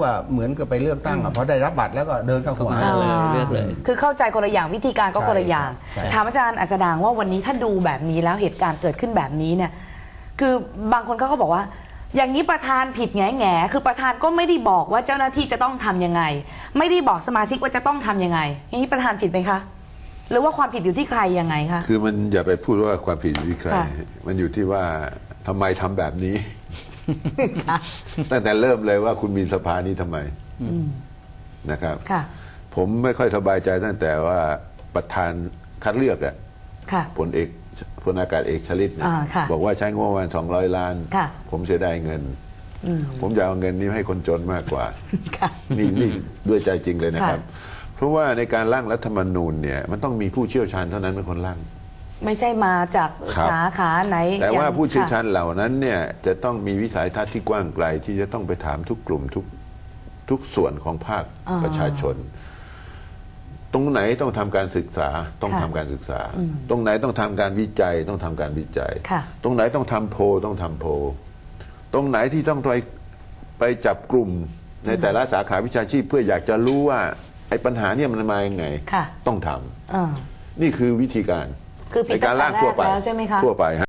ว่าเหมือนกับไปเลือกตั้งอะเพราะได้รับบัตรแล้วก็เดินเข้าหัวอ่า เลยเลือกเลย คือเข้าใจคนละอย่างวิธีการก็ใช่คนละอย่าง ใช่ถามอาจารย์อัสดางว่าวันนี้ถ้าดูแบบนี้แล้วเหตุการณ์เกิดขึ้นแบบนี้เนี่ย คือบางคนเขาก็บอกว่า อย่างนี้ประธานผิดแง่แง่คือประธานก็ไม่ได้บอกว่าเจ้าหน้าที่จะต้องทำยังไง ไม่ได้บอกสมาชิกว่าจะต้องทำยังไงอย่างนี้ประธานผิดไหมคะ หรือว่าความผิดอยู่ที่ใครยังไงคะ คือมันอย่าไปพูดว่าความผิดอยู่ที่ใคร ค่ะ มันอยู่ที่ว่าทำไมทำแบบนี้ ตั้งแต่เริ่มเลยว่าคุณมีสภานี้ทำไมนะครับ ค่ะ ผมไม่ค่อยสบายใจตั้งแต่ว่าประธานคัดเลือกอะค่ะพลเอกพลอากาศเอกชลิตเนี่ยอ่าค่ะบอกว่าใช้งบประมาณสองร้อยล้าน ค่ะ ผมเสียดายเงิน ผมจะเอาเงินนี้ให้คนจนมากกว่า ค่ะ นี่นี่ด้วยใจจริงเลยนะครับค่ะเพราะว่าในการร่างรัฐธรรมนูญเนี่ยมันต้องมีผู้เชี่ยวชาญเท่านั้นเป็นคนร่าง ไม่ใช่มาจากครับ สาขาไหนแต่ว่าอย่งผู้เชี่ยวชาค่ะญเหล่านั้นเนี่ยจะต้องมีวิสัยทัศน์ที่กว้างไกล ที่จะต้องไปถามทุกกลุ่มทุกทุกส่วนของภาคอ่าประชาชน ตรงไหนต้องทำการศึกษาต้องค่ะทำการศึกษา ตรงไหนต้องทำการวิจัยต้องทำการวิจัย ค่ะ ตรงไหนต้องทำโพลต้องทำโพลตรงไหนที่ต้องไปไปจับกลุ่มในแต่ละสาขาวิชาชีพ เพื่ออยากจะรู้ว่าไอ้ปัญหาเนี่ยมันมายังไงค่ะ ต้องทำ อ่า นี่คือวิธีการ คือผิดในการร่างทั่วไปตั้งแต่แรกแล้วใช่ไหมคะ ทั่วไปฮะ